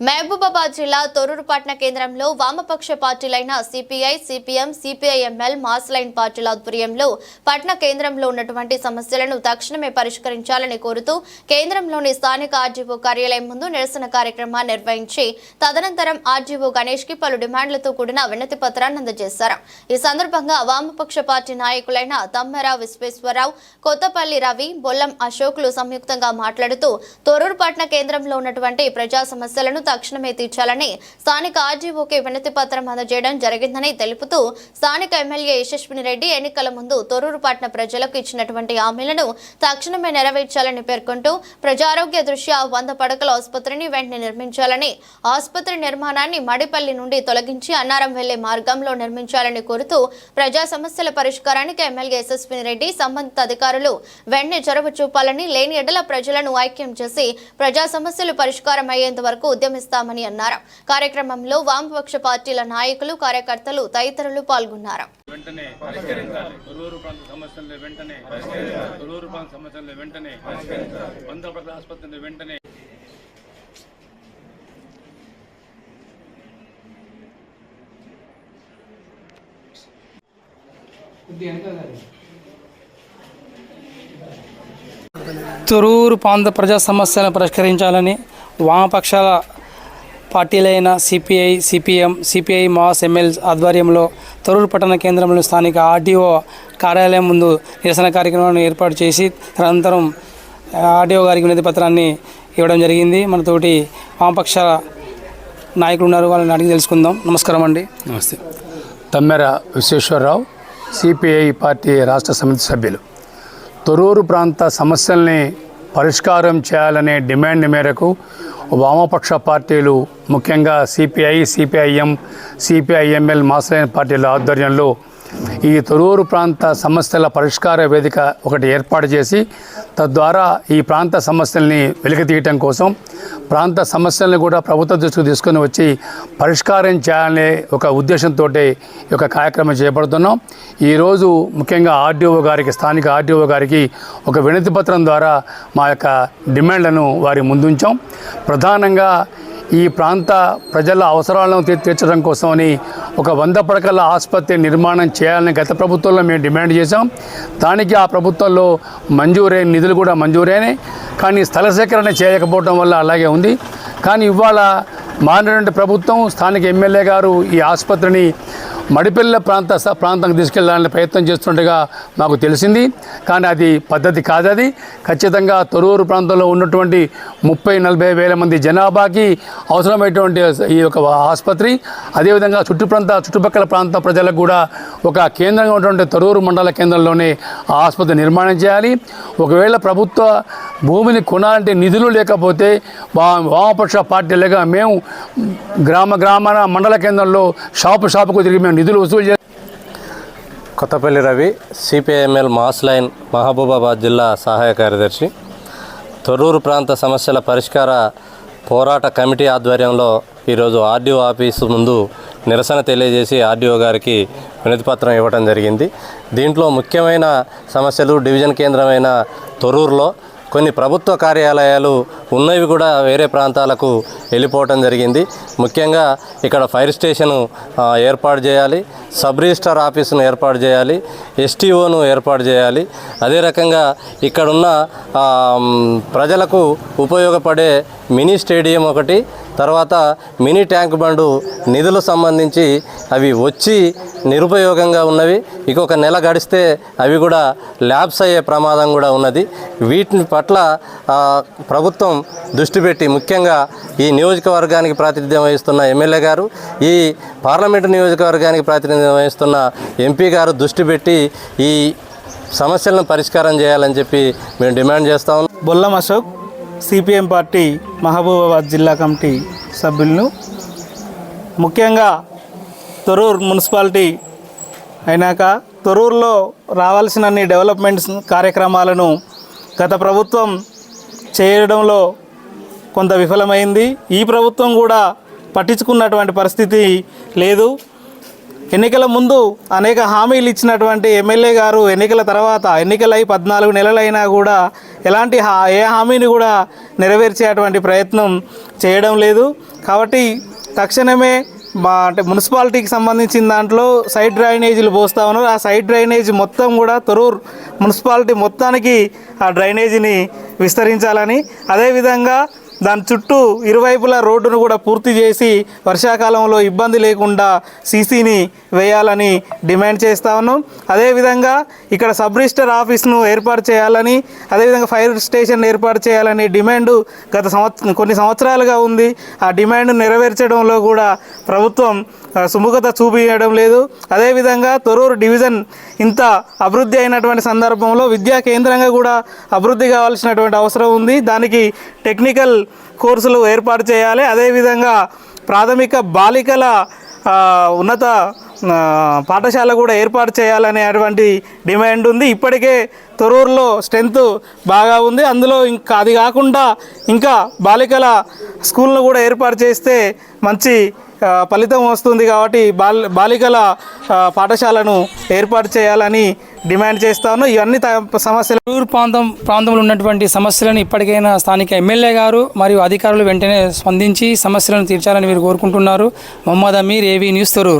మహబూబాబాద్ జిల్లా తొరూరు పట్టణ కేంద్రంలో వామపక్ష పార్టీలైన CPI CPM CPIML mass line పార్టీల ఆధ్వర్యంలో పట్టణ కేంద్రంలో ఉన్నటువంటి సమస్యలను తక్షణమే పరిష్కరించాలని కోరుతూ కేంద్రంలోని స్థానిక ఆర్జీఓ కార్యాలయం ముందు నిరసన కార్యక్రమాన్ని నిర్వహించి తదనంతరం ఆర్జీఓ గణేష్కి పలు డిమాండ్లతో కూడిన వినతి పత్రాన్ని అందజేశారు. ఈ సందర్భంగా వామపక్ష పార్టీ నాయకులైన తమ్మెర విశ్వేశ్వరరావు కొత్తపల్లి రవి బొల్లం అశోక్లు సంయుక్తంగా మాట్లాడుతూ తొరూరు పట్టణ కేంద్రంలో ఉన్నటువంటి ప్రజా సమస్యలను తక్షణమే తీర్చాలని స్థానిక ఆర్జీఓకి వినతి పత్రం అందజేయడం జరిగిందని తెలుపుతూ స్థానిక ఎమ్మెల్యే యశస్విని రెడ్డి ఎన్నికల ముందు తొర్రూరు ప్రజలకు ఇచ్చినటువంటి హామీలను తక్షణమే నెరవేర్చాలని పేర్కొంటూ ప్రజారోగ్య దృష్ట్యా వంద పడకల ఆసుపత్రిని వెంటనే నిర్మించాలని ఆసుపత్రి నిర్మాణాన్ని మడిపల్లి నుండి తొలగించి అన్నారం వెళ్ళే మార్గంలో నిర్మించాలని కోరుతూ ప్రజా సమస్యల పరిష్కారానికి ఎమ్మెల్యే యశస్విని రెడ్డి సంబంధిత అధికారులు వెంటనే చొరవ చూపాలని లేని ఎడల ప్రజలను ఐక్యం చేసి ప్రజా సమస్యలు పరిష్కారం అయ్యేంత వరకు ఉద్యమిస్తామని అన్నారు. కార్యక్రమంలో వామపక్ష పార్టీల నాయకులు కార్యకర్తలు తదితరులు పాల్గొన్నారు. వెంటనే పరిష్కరించాలి. ప్రాంత సమస్యలను వెంటనే పరిష్కరించాలి. ప్రాంత సమస్యలను వెంటనే పరిష్కరించాలి. ఆసుపత్రిని వెంటనే తొరూరు ప్రాంత ప్రజా సమస్యలను పరిష్కరించాలని వామపక్షాల పార్టీలైన CPI CPM CPI mass ML ఆధ్వర్యంలో తొరూరు పట్టణ కేంద్రంలో స్థానిక ఆర్డీఓ కార్యాలయం ముందు నిరసన కార్యక్రమాన్ని ఏర్పాటు చేసి తదనంతరం ఆర్డీఓ గారికి వినతి పత్రాన్ని ఇవ్వడం జరిగింది. మనతోటి వామపక్ష నాయకులు ఉన్నారు వాళ్ళని అడిగి తెలుసుకుందాం. నమస్కారం అండి. నమస్తే. తమ్మెర విశ్వేశ్వరరావు సిపిఐ పార్టీ రాష్ట్ర సమితి సభ్యులు. తొరూరు ప్రాంత సమస్యల్ని పరిష్కారం చేయాలనే డిమాండ్ మేరకు వామపక్ష పార్టీలు ముఖ్యంగా సిపిఐ సిపిఐఎం సిపిఐఎంఎల్ మాసలైన పార్టీల ఆధ్వర్యంలో ఈ తొరూరు ప్రాంత సమస్యల పరిష్కార వేదిక ఒకటి ఏర్పాటు చేసి తద్వారా ఈ ప్రాంత సమస్యల్ని వెలికితీయటం కోసం ప్రాంత సమస్యలను కూడా ప్రభుత్వ దృష్టికి తీసుకొని వచ్చి పరిష్కారం చేయాలనే ఒక ఉద్దేశంతో ఈ యొక్క కార్యక్రమం చేపడుతున్నాం. ఈరోజు ముఖ్యంగా ఆర్డీఓ గారికి స్థానిక ఆర్డీఓ గారికి ఒక వినతి పత్రం ద్వారా మా యొక్క డిమాండ్లను వారి ముందుంచాం. ప్రధానంగా ఈ ప్రాంత ప్రజల అవసరాలను తీర్చడం కోసమని ఒక వంద పడకల ఆసుపత్రి నిర్మాణం చేయాలని గత ప్రభుత్వంలో మేము డిమాండ్ చేశాం. దానికి ఆ ప్రభుత్వంలో మంజూరైన నిధులు కూడా మంజూరైనాయి. కానీ స్థల సేకరణ చేయకపోవడం వల్ల అలాగే ఉంది. కానీ ఇవాళ మారినటువంటి ప్రభుత్వం స్థానిక ఎమ్మెల్యే గారు ఈ ఆసుపత్రిని మడిపిల్ల ప్రాంత ప్రాంతానికి తీసుకెళ్ళాలని ప్రయత్నం చేస్తుండగా మాకు తెలిసింది. కానీ అది పద్ధతి కాదది. ఖచ్చితంగా తొరూరు ప్రాంతంలో ఉన్నటువంటి ముప్పై నలభై వేల మంది జనాభాకి అవసరమైనటువంటి ఈ యొక్క ఆసుపత్రి అదేవిధంగా చుట్టు ప్రాంత చుట్టుపక్కల ప్రాంత ప్రజలకు కూడా ఒక కేంద్రంగా ఉన్నటువంటి తొరూరు మండల కేంద్రంలోనే ఆ ఆసుపత్రి నిర్మాణం చేయాలి. ఒకవేళ ప్రభుత్వ భూమిని కొనాలంటే నిధులు లేకపోతే వా వామపక్ష పార్టీలుగా మేము గ్రామ గ్రామాన మండల కేంద్రంలో షాపు షాపుకు తిరిగి మేము నిధులు వసూలు చే Kothapalli Ravi CPIML mass line Mahabubabad జిల్లా సహాయ కార్యదర్శి. తొర్రూరు ప్రాంత సమస్యల పరిష్కార పోరాట కమిటీ ఆధ్వర్యంలో ఈరోజు ఆర్డీఓ ఆఫీసు ముందు నిరసన తెలియజేసి ఆర్డీఓ గారికి వినతిపత్రం ఇవ్వడం జరిగింది. దీంట్లో ముఖ్యమైన సమస్యలు డివిజన్ కేంద్రమైన తొర్రూరులో కొన్ని ప్రభుత్వ కార్యాలయాలు ఉన్నవి కూడా వేరే ప్రాంతాలకు వెళ్ళిపోవటం జరిగింది. ముఖ్యంగా ఇక్కడ ఫైర్ స్టేషను ఏర్పాటు చేయాలి సబ్ రిజిస్టార్ ఆఫీసును ఏర్పాటు చేయాలి ఎస్టీఓను ఏర్పాటు చేయాలి. అదే రకంగా ఇక్కడున్న ప్రజలకు ఉపయోగపడే మినీ స్టేడియం ఒకటి తర్వాత మినీ ట్యాంక్ బండు నిధులు సంబంధించి అవి వచ్చి నిరుపయోగంగా ఉన్నవి. ఇంకొక నెల గడిస్తే అవి కూడా ల్యాబ్స్ అయ్యే ప్రమాదం కూడా ఉన్నది. వీటిని పట్ల ప్రభుత్వం దృష్టి పెట్టి ముఖ్యంగా ఈ నియోజకవర్గానికి ప్రాతినిధ్యం వహిస్తున్న ఎమ్మెల్యే గారు ఈ పార్లమెంటు నియోజకవర్గానికి ప్రాతినిధ్యం వహిస్తున్న ఎంపీ గారు దృష్టి పెట్టి ఈ సమస్యలను పరిష్కారం చేయాలని చెప్పి మేము డిమాండ్ చేస్తా ఉన్నాం. బొల్లం అశోక్ సిపిఎం పార్టీ మహబూబాబాద్ జిల్లా కమిటీ సభ్యులను ముఖ్యంగా తొరూర్ మున్సిపాలిటీ అయినాక తొరూరులో రావాల్సినన్ని డెవలప్మెంట్స్ కార్యక్రమాలను గత ప్రభుత్వం చేయడంలో కొంత విఫలమైంది. ఈ ప్రభుత్వం కూడా పట్టించుకున్నటువంటి పరిస్థితి లేదు. ఎన్నికల ముందు అనేక హామీలు ఇచ్చినటువంటి ఎమ్మెల్యే గారు ఎన్నికల తర్వాత ఎన్నికలై పద్నాలుగు నెలలైనా కూడా ఎలాంటి హా ఏ హామీని కూడా నెరవేర్చేటువంటి ప్రయత్నం చేయడం లేదు. కాబట్టి తక్షణమే అంటే మున్సిపాలిటీకి సంబంధించిన దాంట్లో సైడ్ డ్రైనేజీలు పోస్తా ఉన్నారు. ఆ సైడ్ డ్రైనేజ్ మొత్తం కూడా తొరూర్ మున్సిపాలిటీ మొత్తానికి ఆ డ్రైనేజీని విస్తరించాలని అదేవిధంగా దాని చుట్టూ ఇరువైపులా రోడ్డును కూడా పూర్తి చేసి వర్షాకాలంలో ఇబ్బంది లేకుండా సీసీని వేయాలని డిమాండ్ చేస్తా ఉన్నాం. అదేవిధంగా ఇక్కడ సబ్ రిజిస్టర్ ఆఫీస్ను ఏర్పాటు చేయాలని అదేవిధంగా ఫైర్ స్టేషన్ ఏర్పాటు చేయాలని డిమాండ్ గత సంవత్సరం కొన్ని సంవత్సరాలుగా ఉంది. ఆ డిమాండ్ నెరవేర్చడంలో కూడా ప్రభుత్వం సుముఖత చూపించడం లేదు. అదేవిధంగా తొరూరు డివిజన్ ఇంత అభివృద్ధి అయినటువంటి సందర్భంలో విద్యా కేంద్రంగా కూడా అభివృద్ధి కావాల్సినటువంటి అవసరం ఉంది. దానికి టెక్నికల్ కోర్సులు ఏర్పాటు చేయాలి. అదేవిధంగా ప్రాథమిక బాలికల ఉన్నత పాఠశాల కూడా ఏర్పాటు చేయాలనేటువంటి డిమాండ్ ఉంది. ఇప్పటికే తొరూరులో స్ట్రెంత్ బాగా ఉంది. అందులో ఇంకా అది కాకుండా ఇంకా బాలికల స్కూల్ను కూడా ఏర్పాటు చేస్తే మంచి ఫలితం వస్తుంది కాబట్టి బాల్ బాలికల పాఠశాలను ఏర్పాటు చేయాలని డిమాండ్ చేస్తాను ఇవన్నీ త- సమస్యలు తొర్రూరు ప్రాంతం ప్రాంతంలో ఉన్నటువంటి సమస్యలను ఇప్పటికైనా స్థానిక ఎమ్మెల్యే గారు మరియు అధికారులు వెంటనే స్పందించి సమస్యలను తీర్చాలని మీరు కోరుకుంటున్నారు. Mohammed Aamir AV news Thorrur.